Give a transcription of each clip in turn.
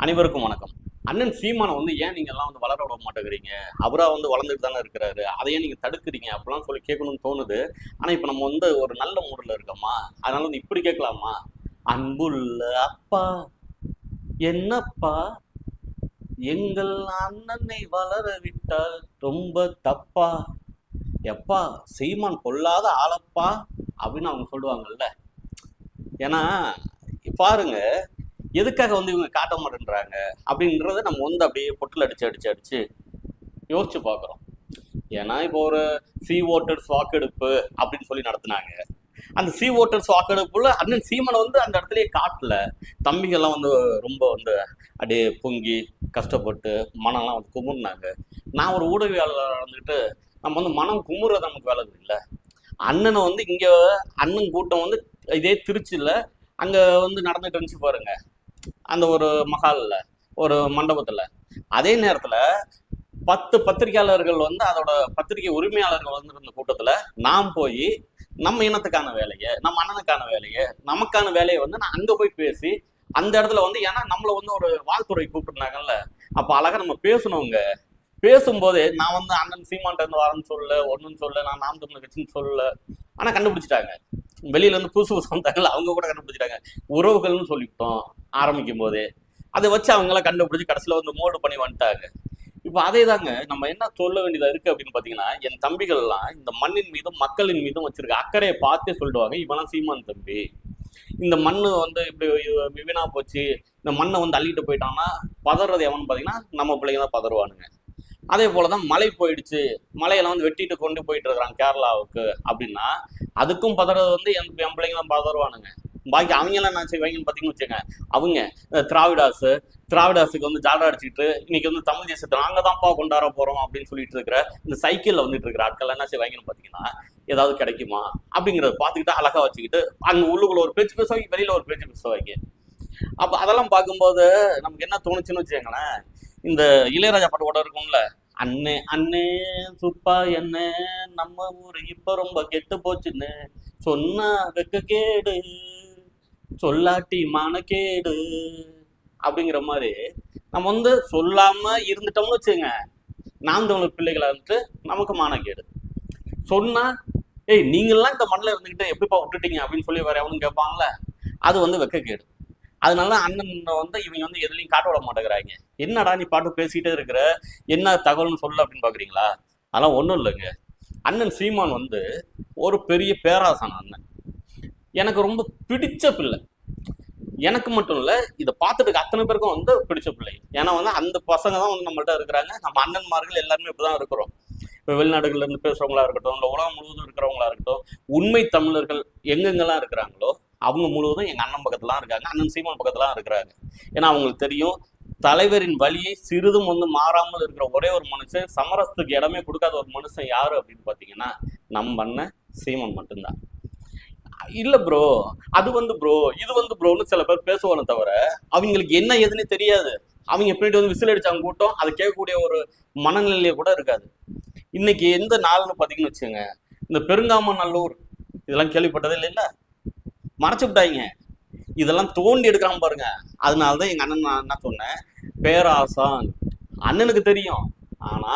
அனைவருக்கும் வணக்கம். அண்ணன் சீமானை வந்து ஏன் நீங்க எல்லாம் வந்து வளர விட மாட்டேங்கிறீங்க? அவரா வந்து வளர்ந்துட்டு தானே இருக்கிறாரு. அதையே நீங்க தடுக்கிறீங்க அப்படிலாம் சொல்லி கேட்கணும்னு தோணுது. ஆனா இப்ப நம்ம வந்து ஒரு நல்ல மூடில் இருக்கோமா? அதனால வந்து இப்படி கேட்கலாமா? அன்புள்ள அப்பா என்னப்பா? எங்கள் அண்ணனை வளர விட்டால் ரொம்ப தப்பா? எப்பா சீமான் கொல்லாத ஆளப்பா? அப்படின்னு அவங்க சொல்லுவாங்கல்ல. ஏன்னா பாருங்க எதுக்காக வந்து இவங்க காட்ட மாட்டேன்றாங்க? அப்படின்றத நம்ம வந்து அப்படியே பொட்டில் அடிச்சு அடிச்சு அடிச்சு யோசிச்சு பார்க்குறோம். ஏன்னா இப்போ ஒரு சி ஓட்டர்ஸ் வாக்கெடுப்பு அப்படின்னு சொல்லி நடத்தினாங்க. அந்த சி ஓட்டர்ஸ் வாக்கெடுப்புல அண்ணன் சீமனை வந்து அந்த இடத்துலயே காட்டல. தம்பிகள்லாம் வந்து ரொம்ப வந்து அப்படியே பொங்கி கஷ்டப்பட்டு மனம்லாம் வந்து குமுறினாங்க. நான் ஒரு ஊடகவியாளர் வந்துட்டு நம்ம வந்து மனம் குமுறது நமக்கு வேலை இல்லை. அண்ணனை வந்து இங்க அண்ணன் கூட்டம் வந்து இதே திருச்சியில் அங்க வந்து நடந்துட்டு இருந்துச்சு பாருங்க. அந்த ஒரு மஹால்ல ஒரு மண்டபத்துல. அதே நேரத்துல பத்து பத்திரிகையாளர்கள் வந்து அதோட பத்திரிகை உரிமையாளர்கள் வந்திருந்த கூட்டத்துல நாம் போய் நம்ம இனத்துக்கான வேலையை நம்ம அண்ணனுக்கான வேலையை நமக்கான வேலையை வந்து நான் அங்க போய் பேசி அந்த இடத்துல வந்து ஏன்னா நம்மளை வந்து ஒரு வாழ்த்துறை கூப்பிட்டுருந்தாங்கல்ல. அப்ப அழகா நம்ம பேசணுங்க பேசும்போது நான் வந்து அண்ணன் சீமான்ட்ட இருந்து வரேன்னு சொல்லல ஒண்ணுன்னு சொல்லல நான் நாம் தமிழ் கட்சின்னு சொல்லல. ஆனா கண்டுபிடிச்சிட்டாங்க. வெளியிலேருந்து புதுசு புதுசு வந்தாங்களா அவங்க கூட கண்டுபிடிச்சிட்டாங்க. உறவுகள்னு சொல்லிவிட்டோம் ஆரம்பிக்கும் போதே அதை வச்சு அவங்களாம் கண்டுபிடிச்சி கடைசியில் வந்து மோடு பண்ணி வந்துட்டாங்க. இப்போ அதே தாங்க நம்ம என்ன சொல்ல வேண்டியதாக இருக்குது அப்படின்னு பார்த்தீங்கன்னா என் தம்பிகள்லாம் இந்த மண்ணின் மீதும் மக்களின் மீதும் வச்சிருக்க அக்கறையை பார்த்தே சொல்லிடுவாங்க. இவெல்லாம் சீமான் தம்பி. இந்த மண் வந்து இப்படி வீணா போச்சு. இந்த மண்ணை வந்து அள்ளிட்டு போயிட்டான்னா பதறது எவன்னு பார்த்தீங்கன்னா நம்ம பிள்ளைங்க தான் பதறுவானுங்க. அதே போல தான் மழை போயிடுச்சு. மலையெல்லாம் வந்து வெட்டிட்டு கொண்டு போயிட்டு இருக்கிறாங்க கேரளாவுக்கு அப்படின்னா அதுக்கும் பதறது வந்து என் என் பிள்ளைங்க தான் பதறுவானுங்க. பாக்கி அவங்கெல்லாம் என்ன செய்வாங்கன்னு பார்த்தீங்கன்னு வச்சுங்க அவங்க திராவிடாசு திராவிடாசுக்கு திராவிடாஸுக்கு வந்து ஜாடா அடிச்சுட்டு இன்னைக்கு வந்து தமிழ் தேசத்தை நாங்க தான்ப்பா கொண்டாட போறோம் அப்படின்னு சொல்லிட்டு இருக்கிற இந்த சைக்கிள்ல வந்துட்டு இருக்கிற ஆட்கள் என்ன செய்வாங்கன்னு பார்த்தீங்கன்னா ஏதாவது கிடைக்குமா அப்படிங்கிறத பார்த்துக்கிட்டு அழகா வச்சுக்கிட்டு அங்க உள்ளுக்குள்ள ஒரு பேச்சு பேசுவாங்க வெளியில ஒரு பேச்சு பேசுவாங்க. அப்ப அதெல்லாம் பார்க்கும்போது நமக்கு என்ன தோணுச்சுன்னு வச்சுக்கோங்களேன் இந்த இளையராஜா பாட்டு கூட இருக்கும்ல? அண்ணே அண்ணே சுப்பா என்ன நம்ம ஊரு இப்ப ரொம்ப கெட்டு போச்சுன்னு சொன்னா வெக்க கேடு. சொல்லாட்டி மானக்கேடு அப்படிங்கிற மாதிரி நம்ம வந்து சொல்லாம இருந்துட்டோம்னு வச்சுங்க நாம் தமிழர் பிள்ளைகளை வந்துட்டு நமக்கு மானக்கேடு சொன்னா ஏய் நீங்களாம் இந்த மண்ணில் இருந்துக்கிட்டு எப்படிப்பா விட்டுட்டீங்க? அப்படின்னு சொல்லி வேற எவனும் கேட்பாங்கல்ல அது வந்து வெக்கக்கேடு அதனால அண்ணன் வந்து இவங்க வந்து எதுலையும் காட்ட விட மாட்டேங்கிறாங்க. என்னடா நீ பாட்டு பேசிக்கிட்டே இருக்கிற? என்ன தகவல்னு சொல்லு அப்படின்னு பாக்குறீங்களா? அதெல்லாம் ஒன்றும் இல்லைங்க. அண்ணன் சீமான் வந்து ஒரு பெரிய பேராசன் அண்ணன். எனக்கு ரொம்ப பிடிச்ச பிள்ளை. எனக்கு மட்டும் இல்லை இதை பார்த்துட்டு அத்தனை பேருக்கும் வந்து பிடிச்ச பிள்ளை. ஏன்னா வந்து அந்த பசங்க தான் வந்து நம்மள்ட்ட இருக்கிறாங்க. நம்ம அண்ணன்மார்கள் எல்லாருமே இப்படிதான் இருக்கிறோம். இப்போ வெளிநாடுகள்ல இருந்து பேசுறவங்களா இருக்கட்டும் இல்லை உலகம் முழுவதும் இருக்கிறவங்களா இருக்கட்டும் உண்மை தமிழர்கள் எங்கெங்கெல்லாம் இருக்கிறாங்களோ அவங்க முழுவதும் எங்க அண்ணன் பக்கத்துலாம் இருக்காங்க. அண்ணன் சீமான் பக்கத்துலாம் இருக்கிறாங்க ஏன்னா அவங்களுக்கு தெரியும் தலைவரின் வழியை சிறிதும் வந்து மாறாமல் இருக்கிற ஒரே ஒரு மனுஷன் சமரசத்துக்கு இடமே கொடுக்காத ஒரு மனுஷன் யாரு அப்படின்னு பார்த்தீங்கன்னா நம்ம அண்ணன் சீமன் மட்டும்தான். இல்லை ப்ரோ அது வந்து ப்ரோ இது வந்து ப்ரோன்னு சில பேர் பேசுவானே தவிர அவங்களுக்கு என்ன எதுன்னு தெரியாது. அவங்க எப்படி வந்து விசில் அடிச்சாங்க கூட்டம் அதை கேட்கக்கூடிய ஒரு மனநிலையை கூட இருக்காது. இன்னைக்கு எந்த நாள்னு பார்த்தீங்கன்னு வச்சுங்க இந்த பெருங்காமநல்லூர் இதெல்லாம் கேள்விப்பட்டதே இல்லை மறைச்சு விட்டாங்க. இதெல்லாம் தோண்டி எடுக்கிறான் பாருங்க. அதனால தான் எங்க அண்ணன் நான் என்ன சொன்னேன்? பேராசான். அண்ணனுக்கு தெரியும். ஆனா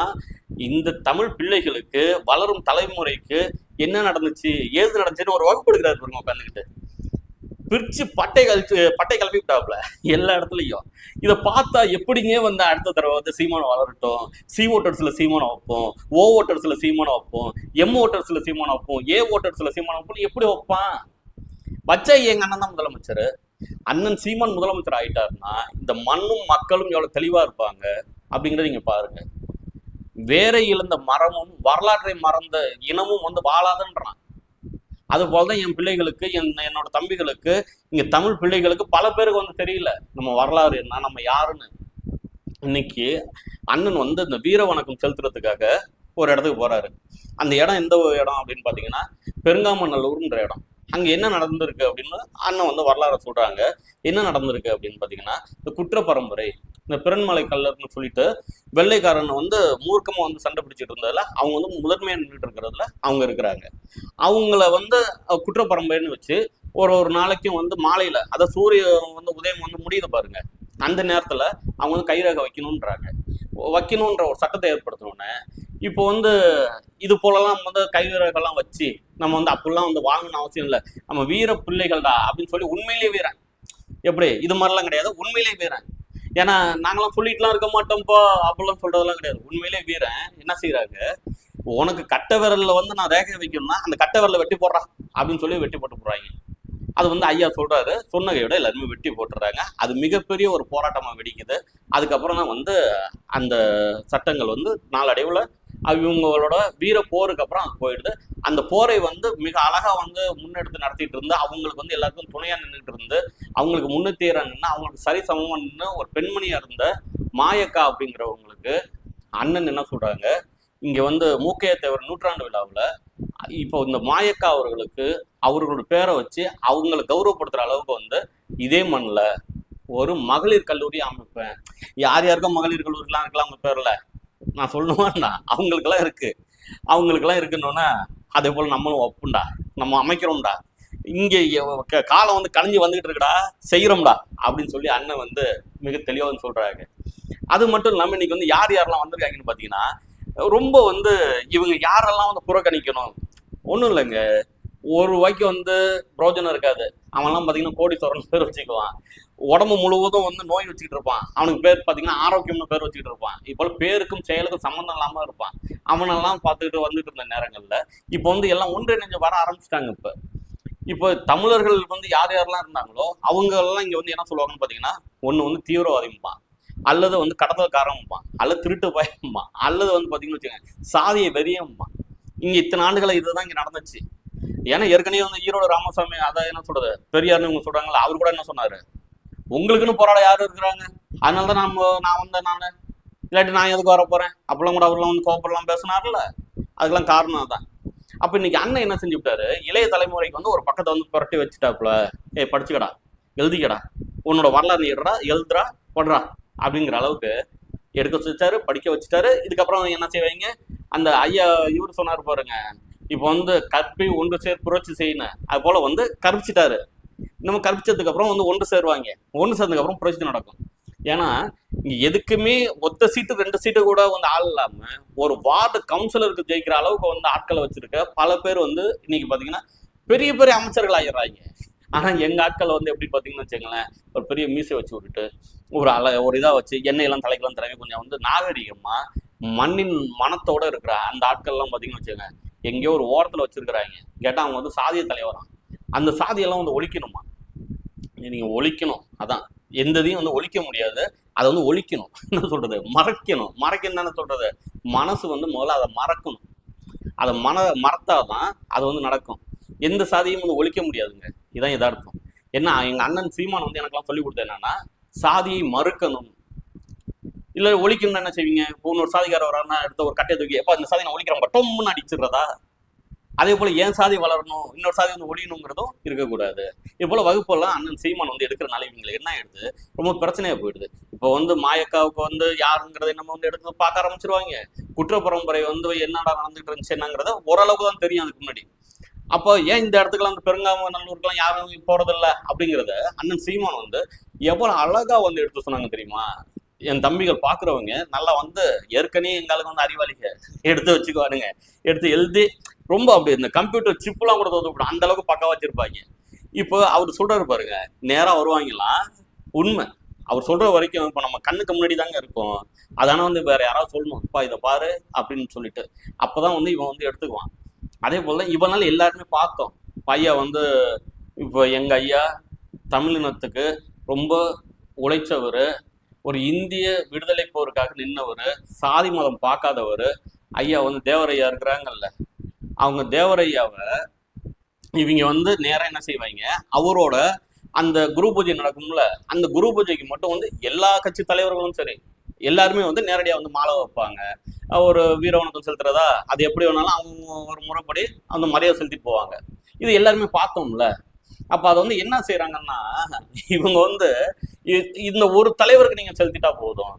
இந்த தமிழ் பிள்ளைகளுக்கு வளரும் தலைமுறைக்கு என்ன நடந்துச்சு? ஏது நடந்துச்சுன்னு ஒரு வகுப்பு எடுக்கிறாரு பாருங்க உட்காந்துக்கிட்டு பிரிச்சு பட்டை கழிச்சு பட்டை கிளப்பி விட்டாப்புல எல்லா இடத்துலையும். இதை பார்த்தா எப்படிங்க வந்து அடுத்த தடவை வந்து சீமானம் வளரட்டும்? சி ஓட்டர்ஸ்ல சீமானம் வைப்போம். ஓ ஓட்டர்ஸ்ல சீமானம் வைப்போம். எம் ஓட்டர்ஸ்ல சீமானம் வைப்போம். ஏ ஓட்டர்ஸ்ல சீமானம் வைப்போம் எப்படி வைப்பான்? பச்சை எங்க அண்ணன் தான் முதலமைச்சர். அண்ணன் சீமான் முதலமைச்சர் ஆயிட்டாருன்னா இந்த மண்ணும் மக்களும் எவ்வளவு தெளிவா இருப்பாங்க அப்படிங்கிறத நீங்க பாருங்க. வேற இழந்த மரமும் வரலாற்றை மறந்த இனமும் வந்து வாழாதுன்றான். அது போலதான் என் பிள்ளைகளுக்கு என் என்னோட தம்பிகளுக்கு இங்க தமிழ் பிள்ளைகளுக்கு பல பேருக்கு வந்து தெரியல. நம்ம வரலாறு என்ன நம்ம யாருன்னு. இன்னைக்கு அண்ணன் வந்து இந்த வீர வணக்கம் செலுத்துறதுக்காக ஒரு இடத்துக்கு போறாரு. அந்த இடம் எந்த ஒரு இடம் அப்படின்னு பாத்தீங்கன்னா பெருங்காமநல்லூர்ன்ற இடம். அங்க என்ன நடந்திருக்கு அப்படின்னு அண்ணன் வந்து வரலாறு சொல்றாங்க. என்ன நடந்திருக்கு அப்படின்னு பாத்தீங்கன்னா இந்த குற்ற பரம்பரை இந்த பிறன்மலை கல்லர்னு சொல்லிட்டு வெள்ளைக்காரன் வந்து மூர்க்கமா வந்து சண்டை பிடிச்சிட்டு இருந்ததுல அவங்க வந்து முதன்மையா நின்றுட்டு இருக்கிறதுல அவங்க இருக்கிறாங்க. அவங்கள வந்து குற்ற பரம்பரைன்னு வச்சு ஒரு ஒரு நாளைக்கும் வந்து மாலையில அத சூரிய வந்து உதயம் வந்து முடியுது பாருங்க. அந்த நேரத்துல அவங்க வந்து கைரேகை வைக்கணுன்றாங்க வைக்கணுன்ற ஒரு சட்டத்தை ஏற்படுத்தணுன்னே இப்போ வந்து இது போலலாம் வந்து கைரேகைலாம் வச்சு நம்ம வந்து அப்படிலாம் வந்து வாங்கணும் அவசியம் இல்லை. நம்ம வீர பிள்ளைகள்டா அப்படின்னு சொல்லி உண்மையிலேயே வீரன். எப்படி? இது மாதிரிலாம் கிடையாது. உண்மையிலேயே வீரன். ஏன்னா நாங்களாம் சொல்லிட்டுலாம் இருக்க மாட்டோம்ப்பா அப்படிலாம் சொல்றதெல்லாம் கிடையாது. உண்மையிலேயே வீரன் என்ன செய்யறாங்க உனக்கு கட்ட விரல்ல வந்து நான் ரேகை வைக்கணும்னா அந்த கட்ட விரல வெட்டி போடுறான் அப்படின்னு சொல்லி வெட்டி போட்டு போடுறாங்க. அது வந்து ஐயா சொல்றாரு சொன்னகையோட எல்லாருமே வெட்டி போட்டுறாங்க. அது மிகப்பெரிய ஒரு போராட்டமா வெடிக்குது. அதுக்கப்புறம் தான் வந்து அந்த சட்டங்கள் வந்து நாளடைவுல இவங்களோட வீர போருக்கு அப்புறம் அது போயிடுது. அந்த போரை வந்து மிக அழகா வந்து முன்னெடுத்து நடத்திட்டு இருந்து அவங்களுக்கு வந்து எல்லாருக்கும் துணையா நின்றுட்டு இருந்து அவங்களுக்கு முன்னுத்தீர நின்று அவங்களுக்கு சரி சமம்னு நின்று ஒரு பெண்மணியா இருந்த மாயக்கா அப்படிங்கிறவங்களுக்கு அண்ணன் என்ன சொல்றாங்க இங்க வந்து மூக்கைய தேவர் நூற்றாண்டு விழாவில் இப்போ இந்த மாயக்கா அவர்களுக்கு அவர்களோட பேரை வச்சு அவங்களை கௌரவப்படுத்துற அளவுக்கு வந்து இதே மண்ணில் ஒரு மகளிர் கல்லூரி அமைப்பேன். யார் யாருக்கும் மகளிர் கல்லூரிலாம் இருக்கலாம் அவங்க பேர்ல. நான் சொல்லணுமாண்ணா அவங்களுக்கெல்லாம் இருக்கு. அவங்களுக்கெல்லாம் இருக்குன்னொன்னா அதே போல் நம்மளும் ஒப்புண்டா. நம்ம அமைக்கிறோம்டா. இங்கே க- காலம் வந்து கழிஞ்சு வந்துகிட்டு இருக்குடா. செய்கிறோம்டா அப்படின்னு சொல்லி அண்ணன் வந்து மிக தெளிவாக வந்து சொல்றாங்க. அது மட்டும் இல்லாமல் இன்னைக்கு வந்து யார் யாரெல்லாம் வந்திருக்காங்கன்னு பார்த்தீங்கன்னா ரொம்ப வந்து இவங்க யாரெல்லாம் வந்து புறக்கணிக்கணும்? ஒன்றும் இல்லைங்க. ஒரு ரூபாய்க்கு வந்து பிரோஜனம் இருக்காது. அவன்லாம் பார்த்தீங்கன்னா கோடீஸ்வரன் பேர் வச்சுக்குவான். உடம்பு முழுவதும் வந்து நோய் வச்சுக்கிட்டு இருப்பான். அவனுக்கு பேர் பார்த்தீங்கன்னா ஆரோக்கியம்னு பேர் வச்சுக்கிட்டு இருப்பான். இப்போ பேருக்கும் செயலுக்கும் சம்மந்தம் இல்லாமல் இருப்பான். அவனெல்லாம் பார்த்துக்கிட்டு வந்துட்டு இருந்த நேரங்களில் இப்போ வந்து எல்லாம் ஒன்றிணைஞ்சு வர ஆரம்பிச்சிட்டாங்க இப்போ. இப்போ தமிழர்கள் வந்து யார் யாரெல்லாம் இருந்தாங்களோ அவங்க எல்லாம் இங்க வந்து என்ன சொல்லுவாங்கன்னு பாத்தீங்கன்னா ஒண்ணு வந்து தீவிரவாதிம்பான். அல்லது வந்து கடத்தல்காரம்பான் அல்லது திருட்டு பயம்பான் அல்லது வந்து பாத்தீங்கன்னு வச்சுக்கோங்க சாதியை வெறியம்பான். இங்க இத்தனை ஆண்டுகளை இதுதான் இங்க நடந்துச்சு. ஏன்னா ஏற்கனவே வந்து ஈரோடு ராமசாமி அதான் என்ன சொல்றது பெரியார்னு இவங்க சொல்றாங்கல்ல அவர் கூட என்ன சொன்னாரு? உங்களுக்குன்னு போராட யாரும் இருக்கிறாங்க? அதனால தான் நம்ம நான் வந்தேன் நான். இல்லாட்டி நான் எதுக்கு வர போறேன்? அப்பெல்லாம் கூட அவர்லாம் வந்து கோப்பெல்லாம் பேசினார்ல. அதுக்கெல்லாம் காரணம் தான் அப்ப இன்னைக்கு அண்ணன் என்ன செஞ்சு விட்டாரு இளைய தலைமுறைக்கு வந்து ஒரு பக்கத்தை வந்து புரட்டி வச்சுட்டாப்புல. ஏய் படிச்சுக்கடா எழுதிக்கடா. உன்னோட வரலாறு நீடுறா எழுதுறா படுறா அப்படிங்கிற அளவுக்கு எடுக்க வச்சுட்டாரு படிக்க வச்சுட்டாரு. இதுக்கப்புறம் என்ன செய்வாங்க? அந்த ஐயா இவர் சொன்னார் பாருங்க இப்போ வந்து கற்பி ஒன்று சேர் புரட்சி செய்யணும் அது போல வந்து கற்பிச்சிட்டாரு. நம்ம கற்பிச்சதுக்கு அப்புறம் வந்து ஒன்று சேருவாங்க. ஒன்று சேர்ந்ததுக்கப்புறம் புரட்சி நடக்கும். ஏன்னா இங்க எதுக்குமே ஒத்த சீட்டு ரெண்டு சீட்டு கூட வந்து ஆள் இல்லாம ஒரு வார்டு கவுன்சிலருக்கு ஜெயிக்கிற அளவுக்கு வந்து ஆட்களை வச்சிருக்க பல பேர் வந்து இன்னைக்கு பாத்தீங்கன்னா பெரிய பெரிய அமைச்சர்கள் ஆயிடுறாங்க. ஆனா எங்க ஆட்கள் வந்து எப்படி பாத்தீங்கன்னு வச்சுங்களேன் ஒரு பெரிய மீசை வச்சு விட்டுட்டு ஒரு அல ஒரு இதா வச்சு எண்ணெயெல்லாம் தலைக்கெல்லாம் தடவி கொஞ்சம் வந்து நாகரிகமா மண்ணின் மனத்தோட இருக்கிற அந்த ஆட்கள்லாம் பாத்தீங்கன்னு வச்சுங்க எங்கேயோ ஒரு ஓரத்தில் வச்சிருக்கிறாங்க. கேட்டால் அவங்க வந்து சாதிய தலைவரான் அந்த சாதியெல்லாம் வந்து ஒழிக்கணுமா? நீங்கள் ஒழிக்கணும். அதான். எந்த இதையும் வந்து ஒழிக்க முடியாது. அதை வந்து ஒழிக்கணும். என்ன சொல்கிறது மறைக்கணும். மறைக்கணும் தானே சொல்கிறது மனசு வந்து முதல்ல அதை மறக்கணும். அதை மன மறத்தாதான் அது வந்து நடக்கும். எந்த சாதியும் வந்து ஒழிக்க முடியாதுங்க. இதான் எதார்த்தம் என்ன எங்கள் அண்ணன் சீமான் வந்து எனக்கெல்லாம் சொல்லி கொடுத்தது என்னன்னா சாதியை மறுக்கணும். இல்ல ஒழிக்கணும்னா என்ன செய்வீங்க? இன்னொரு சாதிக்கார வரான்னா எடுத்த ஒரு கட்டையை தூக்கி எப்போ அந்த சாதி நான் ஒழிக்கிறேன் பட்டோம்னு அடிச்சிடுறதா? அதே போல ஏன் சாதி வளரணும் இன்னொரு சாதி வந்து ஒழியணுங்கிறதும் இருக்கக்கூடாது. இது போல வகுப்பெல்லாம் அண்ணன் சீமான் வந்து எடுக்கிறனால இவங்களுக்கு என்ன ஆயிடுது? ரொம்ப பிரச்சனையா போயிடுது. இப்போ வந்து மாயக்காவுக்கு வந்து யாருங்கிறத நம்ம வந்து எடுத்து பார்க்க ஆரம்பிச்சிருவாங்க. குற்ற பரம்பரை வந்து என்னடா நடந்துட்டு இருந்துச்சு என்னங்கிறத ஓரளவுக்கு தான் தெரியும் அதுக்கு முன்னாடி. அப்போ ஏன் இந்த இடத்துக்குலாம் அந்த பெருங்காம நல்லூருக்குலாம் யாரும் போறதில்ல அப்படிங்கிறத அண்ணன் சீமான் வந்து எவ்வளவு அழகா வந்து எடுத்து சொன்னாங்க தெரியுமா? என் தம்பிகள் பார்க்குறவங்க நல்லா வந்து ஏற்கனவே எங்களுக்கு வந்து அறிவாளிகள் எடுத்து வச்சுக்குவானுங்க. எடுத்து எழுதி ரொம்ப அப்படி இந்த கம்ப்யூட்டர் சிப்புலாம் கூட தோத்து அந்த அளவுக்கு பக்கம் வச்சிருப்பாங்க. இப்போ அவர் சொல்றாரு பாருங்க நேராக வருவாங்களாம் உண்மை. அவர் சொல்ற வரைக்கும் இப்போ நம்ம கண்ணுக்கு முன்னாடி தாங்க இருக்கும். அதான வந்து வேற யாராவது சொல்லணும். இப்போ இதை பாரு அப்படின்னு சொல்லிட்டு. அப்போதான் வந்து இவன் வந்து எடுத்துக்குவான். அதே போல இவனால எல்லாருமே பார்த்தோம். பையன் வந்து இப்போ எங்க ஐயா தமிழினத்துக்கு ரொம்ப உழைச்சவர். ஒரு இந்திய விடுதலை போருக்காக நின்னவர் சாதி மதம் பார்க்காதவர் ஐயா வந்து தேவரையா இருக்கிறாங்கல்ல. அவங்க தேவரையாவை இவங்க வந்து நேராக என்ன செய்வாங்க? அவரோட அந்த குரு பூஜை நடக்கும்ல அந்த குரு பூஜைக்கு மட்டும் வந்து எல்லா கட்சி தலைவர்களும் சரி எல்லாருமே வந்து நேரடியாக வந்து மாலை வைப்பாங்க. ஒரு வீர வணக்கம் செலுத்துறதா அது எப்படி வேணாலும் அவங்க ஒரு முறைப்படி அந்த மரியாதை செலுத்தி போவாங்க. இது எல்லாருமே பார்த்தோம்ல. அப்ப அதை வந்து என்ன செய்யறாங்கன்னா இவங்க வந்து இ- இந்த ஒரு தலைவருக்கு நீங்க செலுத்திட்டா போதும்.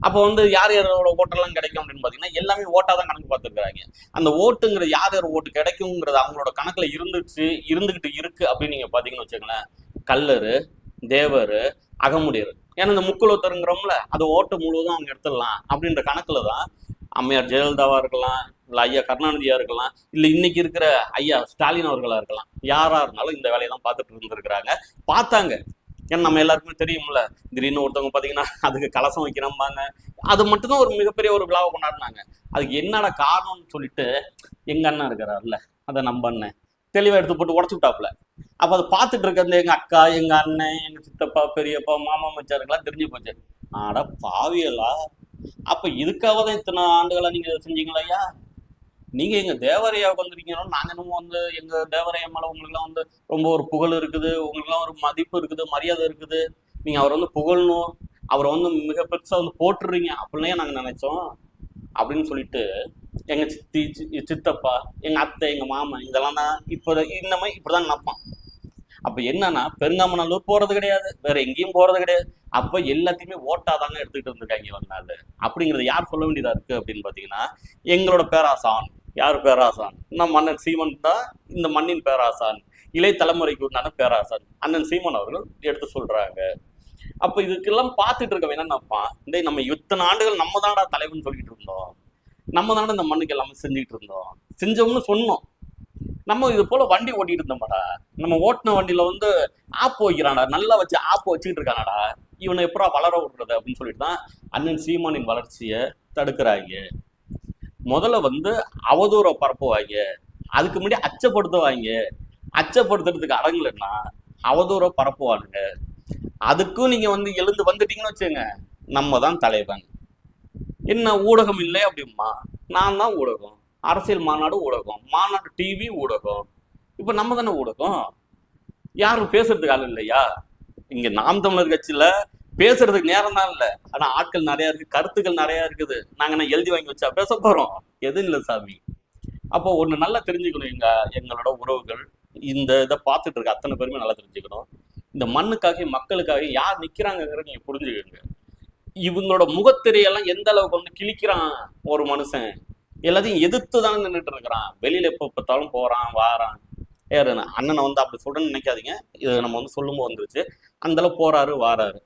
அப்போ வந்து யார் யாரோட ஓட்டெல்லாம் கிடைக்கும் அப்படின்னு பார்த்தீங்கன்னா எல்லாமே ஓட்டாக தான் கணக்கு பார்த்துருக்குறாங்க அந்த ஓட்டுங்கிற யார் யார் ஓட்டு கிடைக்குங்கிறது அவங்களோட கணக்கில் இருந்துச்சு இருந்துக்கிட்டு இருக்கு அப்படின்னு நீங்கள் பார்த்தீங்கன்னு வச்சுக்கோங்களேன். கல்லரு தேவர் அகமுடியர். ஏன்னா இந்த முக்குலத்தருங்கிறோம்ல அது ஓட்டு முழுவதும் அவங்க எடுத்துடலாம் அப்படின்ற கணக்கில் தான் அம்மையார் ஜெயலலிதாவாக இருக்கலாம் இல்ல ஐயா கருணாநிதியா இருக்கலாம் இல்ல இன்னைக்கு இருக்கிற ஐயா ஸ்டாலின் அவர்களா இருக்கலாம் யாரா இருந்தாலும் இந்த வேலையெல்லாம் பார்த்துட்டு இருந்திருக்கிறாங்க. பார்த்தாங்க. ஏன்னா நம்ம எல்லாருக்குமே தெரியும்ல திடீர்னு ஒருத்தவங்க பார்த்தீங்கன்னா அதுக்கு கலசம் வைக்கிறம்பாங்க. அது மட்டும்தான் ஒரு மிகப்பெரிய ஒரு விழாவை கொண்டாடினாங்க. அதுக்கு என்னடா காரணம்னு சொல்லிட்டு எங்க அண்ணன் இருக்கிறாருல்ல அதை நம்ம அண்ணன் தெளிவா எடுத்து போட்டு உடச்சு விட்டாப்புல. அப்ப அதை பார்த்துட்டு இருக்கிறது எங்கள் எங்க அக்கா எங்க அண்ணன் எங்க சித்தப்பா பெரியப்பா மாமா மச்சாருக்கெல்லாம் தெரிஞ்சு போச்சு. ஆட பாவியலா அப்ப இதுக்காக தான் இத்தனை ஆண்டுகளா நீங்க செஞ்சீங்களா ஐயா? நீங்க எங்க தேவரையா வந்திருக்கீங்களோ நாங்க என்னமோ வந்து எங்க தேவரையா மேல உங்களுக்குலாம் வந்து ரொம்ப ஒரு புகழ் இருக்குது உங்களுக்குலாம் ஒரு மதிப்பு இருக்குது மரியாதை இருக்குது. நீங்க அவரை வந்து புகழணும் அவரை வந்து மிக பெருசா வந்து போட்டுறீங்க அப்படின்னே நாங்க நினைச்சோம். அப்படின்னு சொல்லிட்டு எங்க சித்தி சி- சித்தப்பா எங்க அத்தை எங்க மாமா இதெல்லாம் தான் இப்போ இந்த மாதிரி இப்படிதான் நினைப்பான். அப்ப என்னன்னா பெருங்காமநல்லூர் போறது கிடையாது வேற எங்கேயும் போறது கிடையாது. அப்ப எல்லாத்தையுமே ஓட்டாதாங்க எடுத்துக்கிட்டு இருந்திருக்காங்க ஒரு நாள். அப்படிங்கறது யார் சொல்ல வேண்டியதா இருக்கு அப்படின்னு பாத்தீங்கன்னா எங்களோட பேராசான் யார் பேராசான்? நம்ம மன்னன் சீமன் தான் இந்த மண்ணின் பேராசான். இளைய தலைமுறைக்கு உண்டான பேராசான். அண்ணன் சீமன் அவர்கள் எடுத்து சொல்றாங்க. அப்ப இதுக்கெல்லாம் பார்த்துட்டு இருக்கவன் என்ன நினைப்பான்? இந்த நம்ம இத்தனை ஆண்டுகள் நம்ம தான்டா தலைவன் சொல்லிட்டு இருந்தோம். நம்ம தானே இந்த மண்ணுக்கு எல்லாமே செஞ்சுக்கிட்டு இருந்தோம். செஞ்சோம்னு சொன்னோம். நம்ம இது போல வண்டி ஓட்டிட்டு இருந்தோம்டா? நம்ம ஓட்டின வண்டியில வந்து ஆப்பு வைக்கிறான்டா. நல்லா வச்சு ஆப்பு வச்சுக்கிட்டு இருக்கானடா. இவனை எப்படா வளர விடுறது அப்படின்னு சொல்லிட்டு தான் அண்ணன் சீமானின் வளர்ச்சியை தடுக்கிறாங்க. முதல்ல வந்து அவதூற பரப்புவாங்க. அதுக்கு முன்னாடி அச்சப்படுத்துவாங்க. அச்சப்படுத்துறதுக்கு அடங்கலைன்னா அவதூற பரப்புவானுங்க. அதுக்கும் நீங்க வந்து எழுந்து வந்துட்டீங்கன்னு வச்சுங்க நம்ம தான் தலைவன். என்ன ஊடகம் இல்லை அப்படிமா நான் தான் ஊடகம். அரசியல் மாநாடு ஊடகம். மாநாடு டிவி ஊடகம். இப்போ நம்ம தானே ஊடகம். யாரும் பேசுறதுக்கு ஆள் இல்லையா? இங்க நாம் தமிழர் கட்சியில பேசுறதுக்கு நேரம் தான் இல்ல. ஆனா ஆட்கள் நிறைய இருக்கு கருத்துக்கள் நிறைய இருக்குது. நாங்க என்ன எழுதி வாங்கி வச்சா பேச போறோம். எதுவும் இல்லை சாமி. அப்போ ஒண்ணு நல்லா தெரிஞ்சுக்கணும் எங்க எங்களோட உறவுகள். இந்த இதை பார்த்துட்டு இருக்க அத்தனை பேருமே நல்லா தெரிஞ்சுக்கணும். இந்த மண்ணுக்காக மக்களுக்காக யார் நிக்கிறாங்கிறத நீங்க புரிஞ்சுக்கோங்க. இவங்களோட முகத்திரையெல்லாம் எந்த அளவுக்கு வந்து கிழிக்கிறான் ஒரு மனுஷன்? எல்லாத்தையும் எதிர்த்து தான் நின்றுட்டு இருக்கிறான். வெளியில எப்போ பார்த்தாலும் போறான் வாரான். யாரு அண்ணனை வந்து அப்படி சொல்றேன்னு நினைக்காதீங்க. இது நம்ம வந்து சொல்லும்போது வந்துருச்சு. அந்த அளவு போறாரு வாராரு.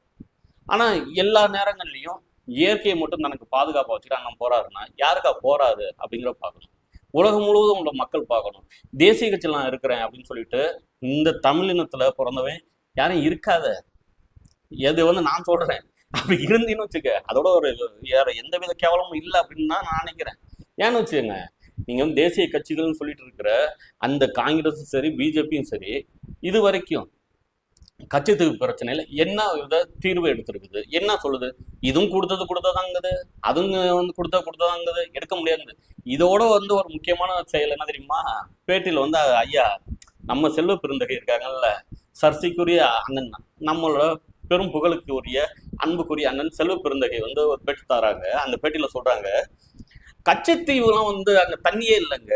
ஆனா எல்லா நேரங்கள்லயும் இயற்கையை மட்டும் தனக்கு பாதுகாப்பா வச்சுட்டு அண்ணன் போறாருன்னா யாருக்கா போறாரு அப்படிங்கிற பார்க்கணும். உலகம் முழுவதும் உள்ள மக்கள் பார்க்கணும். தேசிய கட்சியில் நான் இருக்கிறேன் அப்படின்னு சொல்லிட்டு இந்த தமிழினத்துல பிறந்தவன் யாரும் இருக்காத. எது வந்து நான் சொல்றேன். அப்படி இருந்தீன்னு வச்சுக்க அதோட ஒரு வேற எந்த வித கேவலமும் இல்லை அப்படின்னு தான் நான் நினைக்கிறேன். ஏன்னு வச்சுக்கோங்க நீங்க வந்து தேசிய கட்சிகள்னு சொல்லிட்டு இருக்கிற அந்த காங்கிரஸும் சரி பிஜேபியும் சரி இது வரைக்கும் கச்சத்தீவு பிரச்சனையில என்ன வித தீர்வு எடுத்திருக்குது? என்ன சொல்லுது? இதுவும் கொடுத்தது கொடுத்ததாங்குது அதுவும் வந்து கொடுத்த கொடுத்ததாங்குது எடுக்க முடியாது இதோட வந்து ஒரு முக்கியமான செயல் என்ன தெரியுமா? பேட்டியில் வந்து ஐயா நம்ம செல்வ பெருந்தகை இருக்காங்கல்ல சர்ச்சைக்குரிய அண்ணன் நம்மளோட பெரும் புகழுக்கு உரிய அன்புக்குரிய அண்ணன் செல்வ பெருந்தகை வந்து ஒரு பேட்டி தராங்க. அந்த பேட்டியில சொல்றாங்க கச்சத்தீவுலாம் வந்து அங்கே தண்ணியே இல்லைங்க.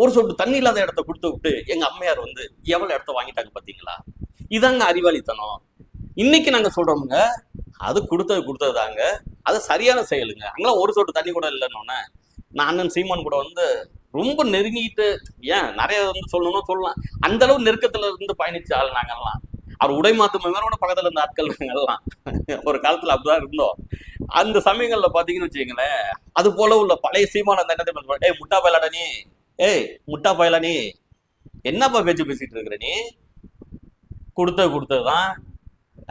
ஒரு சொட்டு தண்ணி இல்லாத இடத்த கொடுத்து விட்டு எங்கள் அம்மையார் வந்து எவ்வளவு இடத்த வாங்கிட்டாங்க பார்த்தீங்களா இதாங்க அறிவாளித்தனம். இன்னைக்கு நாங்க சொல்றோமுங்க அது கொடுத்தது கொடுத்தது தாங்க அது சரியான செயலுங்க. அங்கெல்லாம் ஒரு சொட்டு தண்ணி கூட இல்லைன்னொன்னே நான் அண்ணன் சீமான் கூட வந்து ரொம்ப நெருங்கிட்டு ஏன் நிறைய வந்து சொல்லணும்னு சொல்லலாம். அந்த அளவு நெருக்கத்துல இருந்து பயணிச்ச ஆள் நாங்கெல்லாம் அவர் உடை மாத்தம் கூட பக்கத்துல இருந்த ஆட்கள் நாங்கெல்லாம் ஒரு காலத்துல அப்படிதான் இருந்தோம். அந்த சமயங்கள்ல பாத்தீங்கன்னு வச்சுக்கீங்களேன் அது போல உள்ள பழைய சீமான அந்த என்ன தெரியுமா? ஏய் முட்டா பயலாடா நீ. ஏய் முட்டா பயலா நீ. என்னப்பா பேச்சு பேசிட்டு இருக்கிற நீ? கொடுத்த தான்.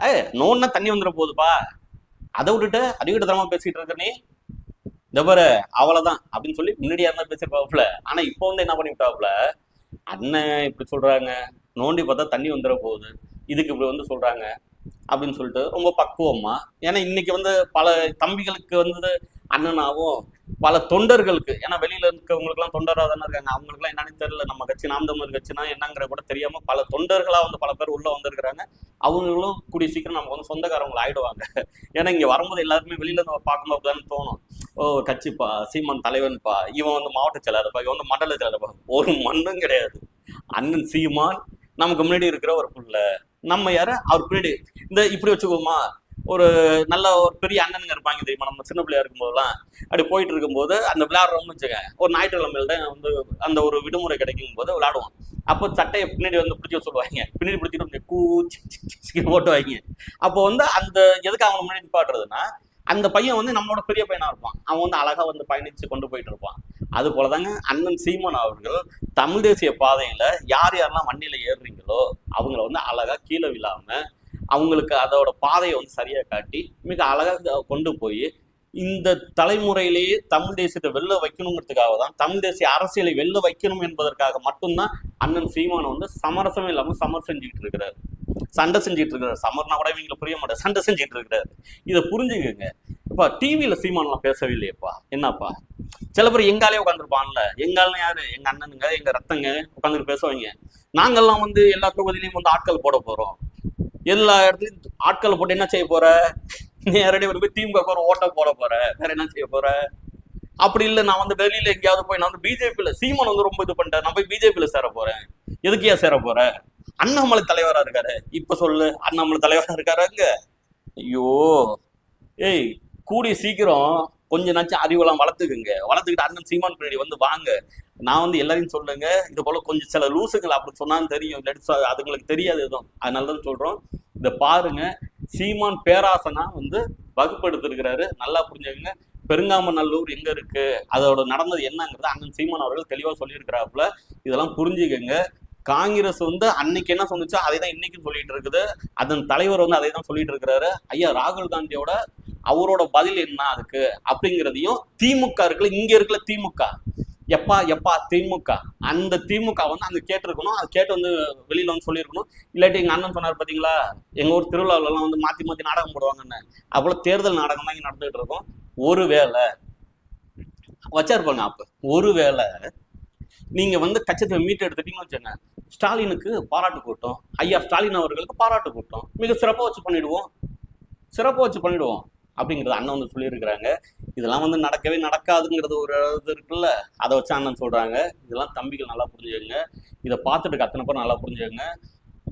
ஏ நோன்னா தண்ணி வந்துட போகுதுப்பா அதை விட்டுட்டு அதிகிட்ட தரமா பேசிட்டு இருக்க நீ. இந்த பாரு அவ்வளவுதான் அப்படின்னு சொல்லி முன்னாடியா இருந்தா பேசிருப்பாப்புல. ஆனா இப்போ வந்து என்ன பண்ணிவிட்டாப்புல அண்ணன் இப்படி சொல்றாங்க. நோண்டி பார்த்தா தண்ணி வந்துட போகுது. இதுக்கு இப்படி வந்து சொல்றாங்க. அப்படின்னு சொல்லிட்டு ரொம்ப பக்குவமா ஏன்னா இன்னைக்கு வந்து பல தம்பிகளுக்கு வந்து அண்ணனாவும் பல தொண்டர்களுக்கு ஏன்னா வெளியில இருக்கவங்களுக்குலாம் தொண்டராக தானே இருக்காங்க. அவங்களுக்குலாம் என்னன்னு தெரியல. நம்ம கட்சி நாம் தமிழர் கட்சினா என்னங்கிற கூட தெரியாம பல தொண்டர்களா வந்து பல பேர் உள்ள வந்திருக்கிறாங்க. அவங்களும் கூடிய சீக்கிரம் நமக்கு வந்து சொந்தக்காரவங்க ஆயிடுவாங்க. ஏன்னா இங்க வரும்போது எல்லாருமே வெளியில இருந்து பார்க்கும்போது தானே தோணும். ஓ கட்சிப்பா சீமான் தலைவன்ப்பா இவன் வந்து மாவட்ட செயலாளர்ப்பா இவன் வந்து மண்டல செயலாளர்ப்பா. ஒரு மண்ணும் கிடையாது. அண்ணன் சீமான் நமக்கு முன்னாடி இருக்கிற ஒரு புள்ள. நம்ம யார? அவர் பின்னாடி. இந்த இப்படி வச்சுக்கோமா ஒரு நல்ல ஒரு பெரிய அண்ணனுங்க இருப்பாங்க தெரியுமா? நம்ம சின்ன பிள்ளையா இருக்கும்போதெல்லாம். அப்படி போயிட்டு இருக்கும்போது அந்த விளையாடுறோம்னு வச்சுக்க ஒரு ஞாயிற்றுக்கிழமையில தான் வந்து அந்த ஒரு விடுமுறை கிடைக்கும் போது விளையாடுவோம். அப்போ சட்டையை பின்னாடி வந்து பிடிச்சி சொல்லுவாங்க. பின்னாடி பிடிச்சிட்டு வந்து கூச்சி ஓட்டுவாங்க. அப்போ வந்து அந்த எதுக்கு அவங்க முன்னாடி நிப்பாட்டுறதுன்னா அந்த பையன் வந்து நம்மளோட பெரிய பையனா இருப்பான். அவன் வந்து அழகா வந்து பயணிச்சு கொண்டு போயிட்டு இருப்பான். அது போலதாங்க அண்ணன் சீமான் அவர்கள் தமிழ் தேசிய பாதையில யார் யாரெல்லாம் வண்டியில ஏறுறீங்களோ அவங்கள வந்து அழகா கீழே விழாம அவங்களுக்கு அதோட பாதையை வந்து சரியாக காட்டி மிக அழகாக கொண்டு போய் இந்த தலைமுறையிலேயே தமிழ் தேசியத்தை வெளில வைக்கணுங்கிறதுக்காக தான் தமிழ் தேசிய அரசியலை வெளில வைக்கணும் என்பதற்காக மட்டும்தான் அண்ணன் சீமான் வந்து சமரசமே இல்லாமல் சமர் செஞ்சுக்கிட்டு இருக்கிறாரு. சண்டை செஞ்சுட்டு இருக்கிறாரு. சமர்னா கூட இவங்களை புரிய மாட்டார். சண்டை செஞ்சுட்டு இருக்கிறாரு. இதை புரிஞ்சுக்கோங்க. இப்ப டிவியில சீமான்லாம் பேசவே இல்லையப்பா. என்னப்பா? சில பேர் எங்காலே உட்காந்துருப்பான்ல எங்காலும் யாரு? எங்க அண்ணனுங்க எங்க ரத்தங்க உட்காந்துட்டு பேசுவாங்க. நாங்கெல்லாம் வந்து எல்லா தொகுதியிலையும் வந்து ஆட்கள் போட போறோம். எல்லா இடத்துலயும் ஆட்களை போட்டு என்ன செய்ய போற? நேரடியாக ஒரு போய் திமுக போற ஓட்ட போட போற. வேற என்ன செய்ய போற? அப்படி இல்லை நான் வந்து வெளியில எங்கேயாவது போய் நான் வந்து பிஜேபியில சீமான் வந்து ரொம்ப இது பண்ணிட்டேன் நான் போய் பிஜேபியில சேர போறேன். எதுக்கியா சேர போற? அண்ணாமலை தலைவரா இருக்காரு. இப்ப சொல்லு அண்ணாமலை தலைவரா இருக்காரு அங்க? ஐயோ ஏய் கூடிய சீக்கிரம் கொஞ்ச நாச்சும் அறிவெல்லாம் வளர்த்துக்குங்க. வளர்த்துக்கிட்டு அண்ணன் சீமான் பின்னாடி வந்து வாங்க. நான் வந்து எல்லாரையும் சொல்லுங்க. இது போல கொஞ்சம் சில லூசுகள் அப்படி சொன்னான்னு தெரியும். இல்லாட்டி அதுங்களுக்கு தெரியாது எதுவும். அதனால தான் சொல்றோம். இதை பாருங்க. சீமான் பேராசனா வந்து வகுப்படுத்திருக்கிறாரு. நல்லா புரிஞ்சுக்கங்க. பெருங்காமநல்லூர் எங்க இருக்கு? அதோட நடந்தது என்னங்கிறது அண்ணன் சீமான் அவர்கள் தெளிவா சொல்லியிருக்கிறாப்புல. இதெல்லாம் புரிஞ்சுக்கங்க. காங்கிரஸ் வந்து அன்னைக்கு என்ன சொன்னுச்சோ அதை தான் இன்னைக்கும் சொல்லிட்டு இருக்குது. அதன் தலைவர் வந்து அதை தான் சொல்லிட்டு இருக்கிறாரு. ஐயா ராகுல் காந்தியோட அவரோட பதில் என்ன அதுக்கு? அப்படிங்கிறதையும் திமுக இருக்குல்ல இங்க இருக்குல்ல திமுக. எப்பா எப்பா திமுக. அந்த திமுக வந்து அங்க கேட்டிருக்கணும். அது கேட்டு வந்து வெளியில வந்து சொல்லியிருக்கணும். இல்லாட்டி எங்க அண்ணன் சொன்னார் பாத்தீங்களா எங்க ஊர் திருவிழாவிலலாம் எல்லாம் வந்து மாத்தி மாத்தி நாடகம் போடுவாங்கன்னு. அவ்வளவு தேர்தல் நாடகம் தான் இங்க நடந்துட்டு இருக்கும். ஒருவேளை வச்சாருப்பாங்க அப்ப ஒருவேளை நீங்க வந்து கட்சத்தை மீட்டு எடுத்துட்டீங்கன்னு வச்சுங்க ஸ்டாலினுக்கு பாராட்டு கூட்டம். ஐயா ஸ்டாலின் அவர்களுக்கு பாராட்டு கூட்டம். மிக சிறப்பாக வச்சு பண்ணிடுவோம். சிறப்பாக வச்சு பண்ணிடுவோம். அப்படிங்கிறது அண்ணன் வந்து சொல்லியிருக்கிறாங்க. இதெல்லாம் வந்து நடக்கவே நடக்காதுங்கிறது ஒரு இது இருக்குல்ல. அதை வச்சு அண்ணன் சொல்கிறாங்க இதெல்லாம் தம்பிகள் நல்லா புரிஞ்சுக்கங்க. இதை பார்த்துட்டு இருக்க அத்தனை பேர் நல்லா புரிஞ்சுக்கங்க.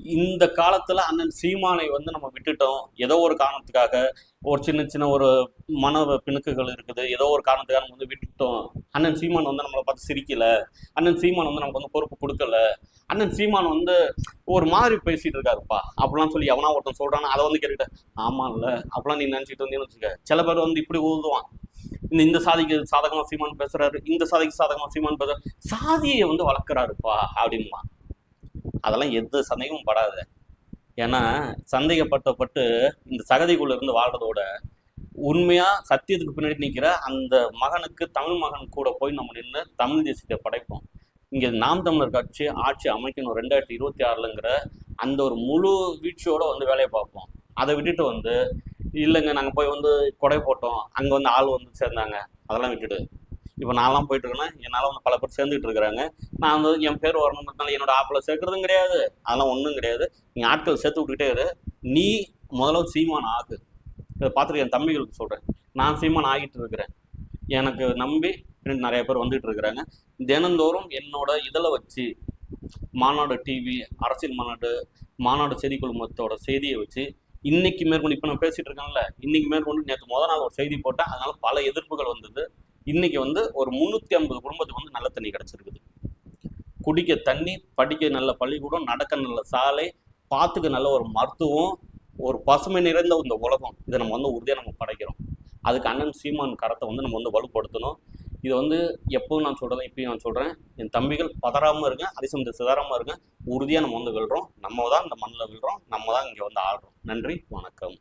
இந்த காலத்துல அண்ணன் சீமானை வந்து நம்ம விட்டுட்டோம். ஏதோ ஒரு காரணத்துக்காக ஒரு சின்ன சின்ன ஒரு மன பிணுக்குகள் இருக்குது. ஏதோ ஒரு காரணத்துக்காக நம்ம வந்து விட்டுட்டோம். அண்ணன் சீமான் வந்து நம்மளை பார்த்து சிரிக்கல. அண்ணன் சீமான் வந்து நமக்கு வந்து பொறுப்பு கொடுக்கல. அண்ணன் சீமான் வந்து ஒரு மாதிரி பேசிட்டு இருக்காருப்பா. அப்படிலாம் சொல்லி எவனா ஒருத்தன் சொல்றானா அதை வந்து கேட்டுட்டு ஆமா இல்ல அப்படிலாம் நீ நினைச்சிட்டு வந்தீங்கன்னு வச்சுக்க. சில பேர் வந்து இப்படி ஊதுவான். இந்த இந்த சாதிக்கு சாதகமா சீமான் பேசுறாரு. இந்த சாதிக்கு சாதகமா சீமான் பேசுறாரு. சாதியை வந்து வளர்க்குறாருப்பா அப்படின்மா அதெல்லாம் எந்த சந்தேகமும் படாது. ஏன்னா சந்தேகப்பட்டப்பட்டு இந்த சகதிக்குள்ள இருந்து வாழ்றதோட உண்மையா சத்தியத்துக்கு பின்னாடி நிற்கிற அந்த மகனுக்கு தமிழ் மகன் கூட போய் நம்ம நின்று தமிழ் தேசியத்தை படைப்போம். இங்கே நாம் தமிழர் கட்சி ஆட்சி அமைக்கணும் ரெண்டாயிரத்தி இருபத்தி ஆறுலங்கிற அந்த ஒரு முழு வீழ்ச்சியோட வந்து வேலையை பார்ப்போம். அதை விட்டுட்டு வந்து இல்லைங்க நாங்கள் போய் வந்து கொடை போட்டோம். அங்கே வந்து ஆள் வந்து சேர்ந்தாங்க. அதெல்லாம் விட்டுட்டு இப்போ நான்லாம் போயிட்டு இருக்கேன்னா என்னால் வந்து பல பேர் சேர்ந்துட்டு இருக்கிறாங்க. நான் வந்து என் பேர் வரணுங்கிறதுனால என்னோட ஆப்பில் சேர்க்கறதும் கிடையாது. அதெல்லாம் ஒன்றும் கிடையாது. நீங்கள் ஆட்கள் சேர்த்து விட்டுக்கிட்டே இரு. நீ முதல்ல சீமான் ஆகு. இதை பார்த்துட்டு என் தம்பிகளுக்கு சொல்கிறேன் நான் சீமான் ஆகிட்டு இருக்கிறேன். எனக்கு நம்பி பின்னாடி நிறைய பேர் வந்துட்டு இருக்கிறாங்க. தினந்தோறும் என்னோட இதில் வச்சு மாநாடு டிவி அரசியல் மாநாடு மாநாடு செய்தி குழுமத்தோட செய்தியை வச்சு இன்னைக்கு மேற்கொண்டு இப்போ நான் பேசிட்டு இருக்கேன்ல இன்னைக்கு மேற்கொண்டு நேற்று முதல் நாள் ஒரு செய்தி போட்டேன். அதனால பல எதிர்ப்புகள் வந்தது. இன்னைக்கு வந்து ஒரு முந்நூற்றி ஐம்பது குடும்பத்துக்கு வந்து நல்ல தண்ணி கிடச்சிருக்குது. குடிக்க தண்ணி படிக்க நல்ல பள்ளிக்கூடம் நடக்க நல்ல சாலை பார்த்துக்க நல்ல ஒரு மருத்துவம் ஒரு பசுமை நிறைந்த இந்த உலகம். இதை நம்ம வந்து உறுதியாக நம்ம படைக்கிறோம். அதுக்கு அண்ணன் சீமான் கரத்தை வந்து நம்ம வந்து வலுப்படுத்தணும். இது வந்து எப்பவும் நான் சொல்கிறேன் இப்பயும் நான் சொல்கிறேன் என் தம்பிகள் பதறாமல் இருங்க அதே சமயத்தில் சிதறாமல் இருங்க. உறுதியாக நம்ம வந்து விழுறோம் நம்ம தான் இந்த மண்ணில் விழுறோம் நம்ம தான் இங்கே வந்து ஆடுறோம் நன்றி வணக்கம்.